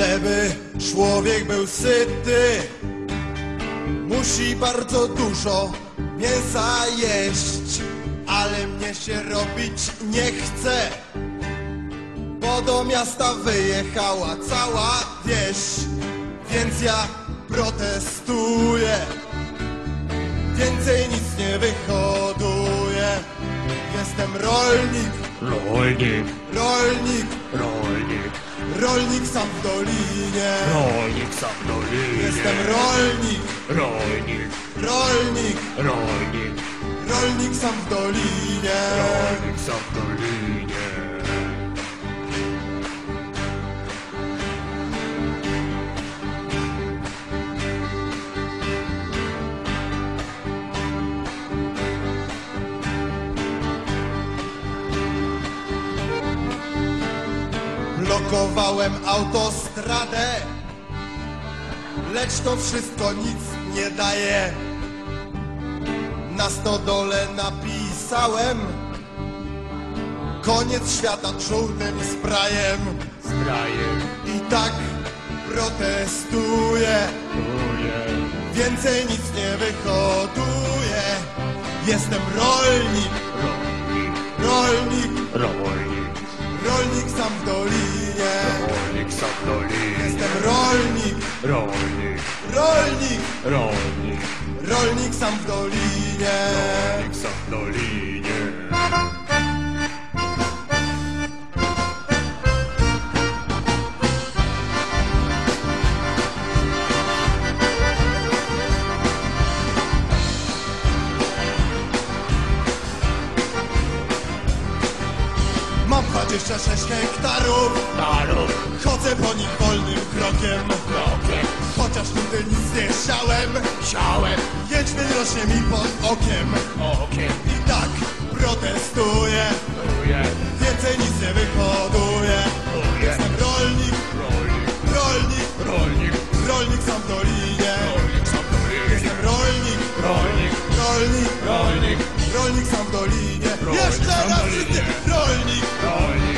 Żeby człowiek był syty, musi bardzo dużo mięsa jeść, ale mnie się robić nie chce, bo do miasta wyjechała cała wieś, więc ja protestuję, więcej nic nie wyhoduję. Jestem rolnik, Rolnik, rolnik, rolnik, rolnik sam w dolinie. rolnik sam w dolinie. Jestem rolnik, rolnik, rolnik, rolnik, rolnik sam w dolinie. rolnik sam w dolinie. Blokowałem autostradę, lecz to wszystko nic nie daje. Na stodole napisałem Koniec świata czarnym sprayem Sprajem, I tak protestuję. Więcej nic nie wyhoduję. Jestem rolnik, Jestem rolnik, Rolnik, rolnik, rolnik, rolnik sam w dolinie. Rolnik sam w dolinie. dotychczas 6 hektarów. Darów. Chodzę po nich wolnym krokiem. Krokiem. Chociaż nigdy nic nie siałem. Siałem. Jęczmień rośnie mi pod okiem. Okiem. I tak protestuję. Kruje. Więcej nic nie wyhoduje Jestem rolnik Rolnik. Rolnik. Rolnik. Rolnik sam w dolinie. Rolnik sam w dolinie. Jestem rolnik. Rolnik. Rolnik. Rolnik. Rolnik sam dolinie Jeszcze raz rolnik.